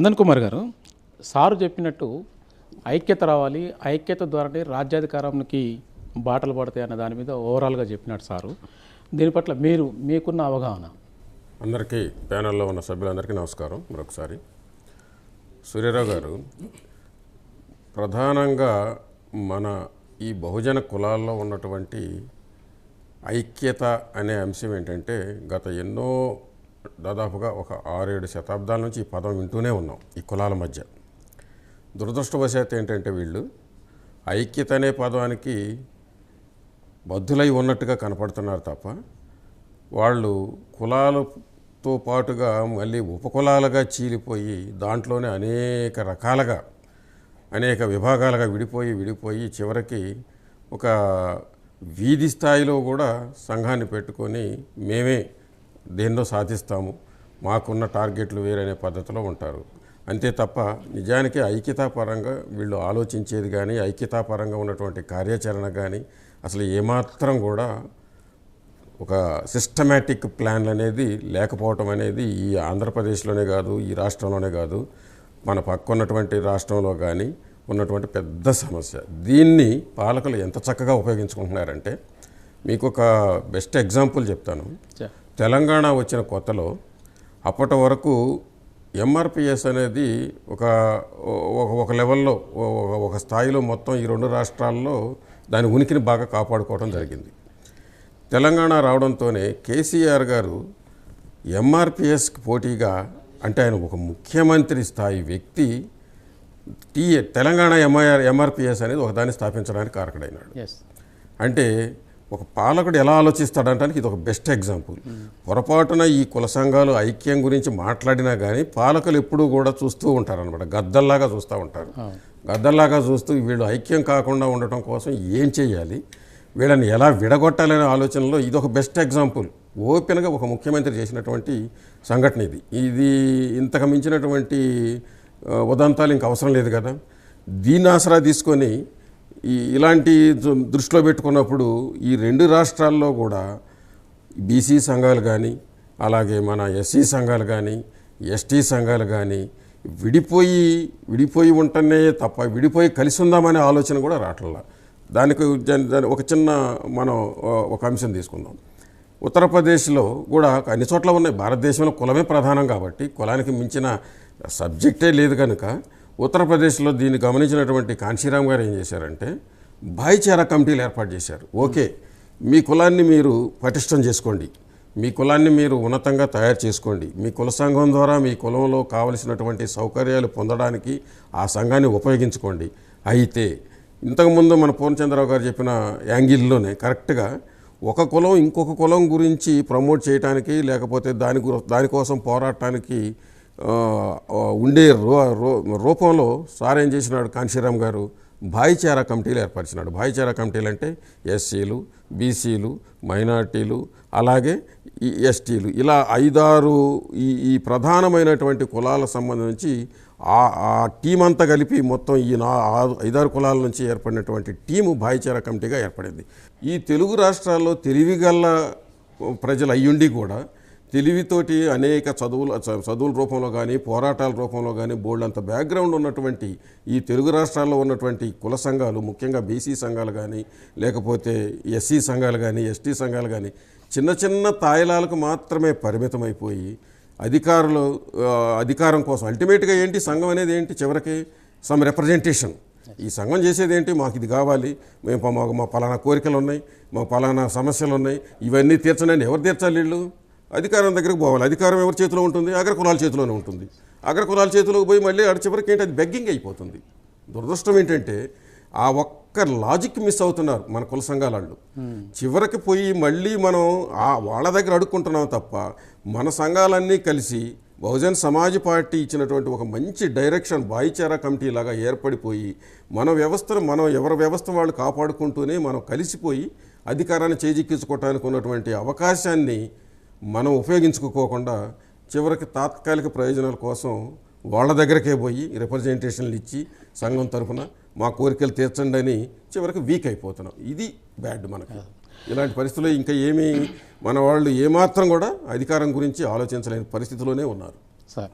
నందన్ కుమార్ గారు సారు చెప్పినట్టు ఐక్యత రావాలి ఐక్యత ద్వారానే రాజ్యాధికారానికి బాటలు పడతాయి అన్న దాని మీద ఓవరాల్గా చెప్పినట్టు సారు. దీని పట్ల మీరు మీకున్న అవగాహన? అందరికీ ప్యానెల్లో ఉన్న సభ్యులందరికీ నమస్కారం మరొకసారి. సూర్యరావు గారు ప్రధానంగా మన ఈ బహుజన కులాల్లో ఉన్నటువంటి ఐక్యత అనే అంశం ఏంటంటే గత ఎన్నో దాదాపుగా ఒక ఆరేడు శతాబ్దాల నుంచి ఈ పదం వింటూనే ఉన్నాం ఈ కులాల మధ్య. దురదృష్టవశాత్తు ఏంటంటే వీళ్ళు ఐక్యత అనే పదానికి బద్దులై ఉన్నట్టుగా కనపడుతున్నారు తప్ప వాళ్ళు కులాలతో పాటుగా మళ్ళీ ఉపకులాలుగా చీలిపోయి దాంట్లోనే అనేక రకాలుగా అనేక విభాగాలుగా విడిపోయి విడిపోయి చివరికి ఒక వీధి స్థాయిలో కూడా సంఘాన్ని పెట్టుకొని మేమే దేన్నో సాధిస్తాము మాకున్న టార్గెట్లు వేరనే పద్ధతిలో ఉంటారు. అంతే తప్ప నిజానికి ఐక్యతాపరంగా వీళ్ళు ఆలోచించేది కానీ ఐక్యతాపరంగా ఉన్నటువంటి కార్యాచరణ కానీ అసలు ఏమాత్రం కూడా ఒక సిస్టమేటిక్ ప్లాన్లు అనేది లేకపోవటం అనేది ఈ ఆంధ్రప్రదేశ్లోనే కాదు ఈ రాష్ట్రంలోనే కాదు. మన పక్క ఉన్నటువంటి రాష్ట్రంలో కానీ ఉన్నటువంటి పెద్ద సమస్య. దీన్ని పాలకులు ఎంత చక్కగా ఉపయోగించుకుంటున్నారంటే మీకు ఒక బెస్ట్ ఎగ్జాంపుల్ చెప్తాను. తెలంగాణ వచ్చిన కొత్తలో అప్పటి వరకు ఎంఆర్పిఎస్ అనేది ఒక ఒక- లెవెల్లో ఒక- స్థాయిలో మొత్తం ఈ రెండు రాష్ట్రాల్లో దాని ఉనికిని బాగా కాపాడుకోవడం జరిగింది. తెలంగాణ రావడంతోనే కేసీఆర్ గారు ఎంఆర్పిఎస్కి పోటీగా అంటే ఆయన ఒక ముఖ్యమంత్రి స్థాయి వ్యక్తి టీ తెలంగాణ ఎంఐఆర్ ఎంఆర్పిఎస్ అనేది ఒకదాన్ని స్థాపించడానికి కారకుడైనాడు. అంటే ఒక పాలకుడు ఎలా ఆలోచిస్తాడంటానికి ఇది ఒక బెస్ట్ ఎగ్జాంపుల్ పొరపాటున ఈ కుల సంఘాలు ఐక్యం గురించి మాట్లాడినా కానీ పాలకులు ఎప్పుడూ కూడా చూస్తూ ఉంటారు అనమాట గద్దల్లాగా చూస్తూ ఉంటారు. గద్దల్లాగా చూస్తూ వీళ్ళు ఐక్యం కాకుండా ఉండటం కోసం ఏం చేయాలి? వీళ్ళని ఎలా విడగొట్టాలనే ఆలోచనలో ఇది ఒక బెస్ట్ ఎగ్జాంపుల్ ఓపెన్గా ఒక ముఖ్యమంత్రి చేసినటువంటి సంఘటన ఇది. ఇది ఇంతకు మించినటువంటి ఉదంతాలు ఇంక అవసరం లేదు కదా. దీన్ని ఆసరా తీసుకొని ఈ ఇలాంటి దృష్టిలో పెట్టుకున్నప్పుడు ఈ రెండు రాష్ట్రాల్లో కూడా బీసీ సంఘాలు కానీ అలాగే మన ఎస్సీ సంఘాలు కానీ ఎస్టీ సంఘాలు కానీ విడిపోయి విడిపోయి ఉంటేనే తప్ప విడిపోయి కలిసి ఉందామనే ఆలోచన కూడా రావట్లా. దానికి దాని- ఒక చిన్న మనం ఒక అంశం తీసుకుందాం. ఉత్తరప్రదేశ్లో కూడా అన్ని చోట్ల ఉన్నాయి. భారతదేశంలో కులమే ప్రధానం కాబట్టి కులానికి మించిన సబ్జెక్టే లేదు కనుక ఉత్తరప్రదేశ్లో దీన్ని గమనించినటువంటి కాంశీరామ్ గారు ఏం చేశారంటే భాయిచారా కమిటీలు ఏర్పాటు చేశారు. ఓకే మీ కులాన్ని మీరు పటిష్టం చేసుకోండి. మీ కులాన్ని మీరు ఉన్నతంగా తయారు చేసుకోండి. మీ కుల సంఘం ద్వారా మీ కులంలో కావలసినటువంటి సౌకర్యాలు పొందడానికి ఆ సంఘాన్ని ఉపయోగించుకోండి. అయితే ఇంతకుముందు మన పూర్ణచంద్రరావు గారు చెప్పిన యాంగిల్లోనే కరెక్ట్గా ఒక కులం ఇంకొక కులం గురించి ప్రమోట్ చేయడానికి లేకపోతే దాని దానికోసం పోరాటానికి ఉండే రూ- రూపంలో సార్ ఏం చేసినాడు? కాంశీరామ్ గారు భాయిచారా కమిటీలు ఏర్పరిచినాడు. భాయిచారా కమిటీలు అంటే ఎస్సీలు బీసీలు మైనార్టీలు అలాగే ఈ ఎస్టీలు. ఇలా ఐదారు ఈ ఈ ప్రధానమైనటువంటి కులాల సంబంధించి ఆ ఆ టీం అంతా కలిపి మొత్తం ఈ నా ఆ- ఐదారు కులాల నుంచి ఏర్పడినటువంటి టీము భాయిచారా కమిటీగా ఏర్పడింది. ఈ తెలుగు రాష్ట్రాల్లో తెలివిగల్ల ప్రజలు అయ్యుండి కూడా తెలివితోటి అనేక చదువుల చదువుల రూపంలో కానీ పోరాటాల రూపంలో కానీ బోల్డ్ అంత బ్యాక్గ్రౌండ్ ఉన్నటువంటి ఈ తెలుగు రాష్ట్రాల్లో ఉన్నటువంటి కుల సంఘాలు ముఖ్యంగా బీసీ సంఘాలు కానీ లేకపోతే ఎస్సీ సంఘాలు కానీ ఎస్టీ సంఘాలు కానీ చిన్న చిన్న తాయిలాలకు మాత్రమే పరిమితమైపోయి అధికారులు అధికారం కోసం అల్టిమేట్గా ఏంటి సంఘం అనేది ఏంటి చివరికి? Some representation. ఈ సంఘం చేసేది ఏంటి? మాకు ఇది కావాలి. మేము మాకు మా పలానా కోరికలు ఉన్నాయి. మా పలానా సమస్యలు ఉన్నాయి. ఇవన్నీ తీర్చండి. ఎవరు తీర్చాలి వీళ్ళు? అధికారం దగ్గరకు పోవాలి. అధికారం ఎవరి చేతిలో ఉంటుంది? అగ్ర కులాల చేతిలోనే ఉంటుంది. అగ్రకులాల చేతిలోకి పోయి మళ్ళీ అడి చివరికి ఏంటి? అది బెగ్గింగ్ అయిపోతుంది. దురదృష్టం ఏంటంటే ఆ ఒక్క లాజిక్ మిస్ అవుతున్నారు మన కుల సంఘాల వాళ్ళు చివరికి పోయి మళ్ళీ మనం ఆ వాళ్ళ దగ్గర అడుక్కుంటున్నాం తప్ప మన సంఘాలన్నీ కలిసి బహుజన్ సమాజ్ పార్టీ ఇచ్చినటువంటి ఒక మంచి డైరెక్షన్ భాయిచారా కమిటీ లాగా ఏర్పడిపోయి మన వ్యవస్థను మనం ఎవరి వ్యవస్థ వాళ్ళు కాపాడుకుంటూనే మనం కలిసిపోయి అధికారాన్ని చేజిక్కించుకోవటానికి ఉన్నటువంటి అవకాశాన్ని మనం ఉపయోగించుకోకుండా చివరికి తాత్కాలిక ప్రయోజనాల కోసం వాళ్ళ దగ్గరకే పోయి రిప్రజెంటేషన్లు ఇచ్చి సంఘం తరఫున మా కోరికలు తీర్చండి అని చివరికి వీక్ అయిపోతున్నాం. ఇది బ్యాడ్ మనకి. ఇలాంటి పరిస్థితుల్లో ఇంకా ఏమీ మన వాళ్ళు ఏమాత్రం కూడా అధికారం గురించి ఆలోచించలేని పరిస్థితిలోనే ఉన్నారు. సార్